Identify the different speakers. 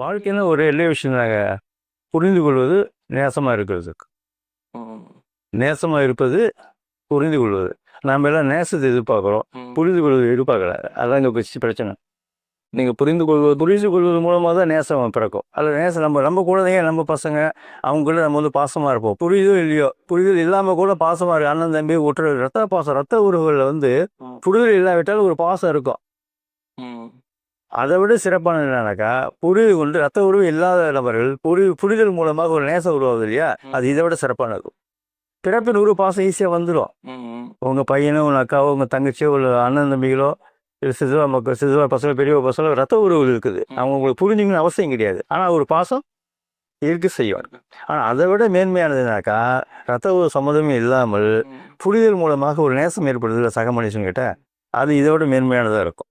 Speaker 1: வாழ்க்கைன்னா ஒரு எல்லை விஷயம் தாங்க புரிந்து கொள்வது நேசமாக இருக்கிறதுக்கு. நேசமாக இருப்பது புரிந்து கொள்வது. நம்ம எல்லாம் நேசத்தை எதிர்பார்க்குறோம். புரிந்து கொள்வது எதிர்பார்க்கல. அதாங்க பெஸ்ட் பிரச்சனை. நீங்கள் புரிந்து கொள்வது புரிந்து கொள்வது மூலமாக தான் நேசம் பிறக்கும். அதில் நேசம் நம்ம நம்ம குழந்தைங்க நம்ம பசங்க அவங்க கூட நம்ம வந்து பாசமாக இருப்போம். புரியுதோ இல்லையோ? புரிதல் இல்லாமல் கூட பாசமாக இருக்கு அண்ணன் தம்பி ஒற்றை ரத்த பாசம் ரத்த உறவுகளில் வந்து. புரிதல் இல்லாவிட்டாலும் ஒரு பாசம் இருக்கும். அதை விட சிறப்பானது என்னன்னாக்கா புரிதல் கொண்டு ரத்த உறவு இல்லாத நபர்கள் புரி புரிதல் மூலமாக ஒரு நேசம் உருவாகுது இல்லையா. அது இதை விட சிறப்பானது பிறப்பின் ஒரு பாசம் ஈஸியாக வந்துடும். உங்கள் பையனோ உங்கள் அக்காவோ உங்கள் தங்கச்சியோ ஒரு அண்ணன் தம்பிகளோ சிசுவா மக்கள் சிசுவா பசங்க பெரிய பசங்க ரத்த உறவு இருக்குது. அவங்க உங்களுக்கு புரிஞ்சுக்கணும்னு அவசியம் கிடையாது ஆனால் ஒரு பாசம் இருக்க செய்யும் ஆனால் அதை விட மேன்மையானதுனாக்கா ரத்த உறவு சம்மதமே இல்லாமல். புரிதல் மூலமாக ஒரு நேசம் ஏற்படுது சக மனுஷங்கிட்ட அது இதை விட மேன்மையானதாக இருக்கும்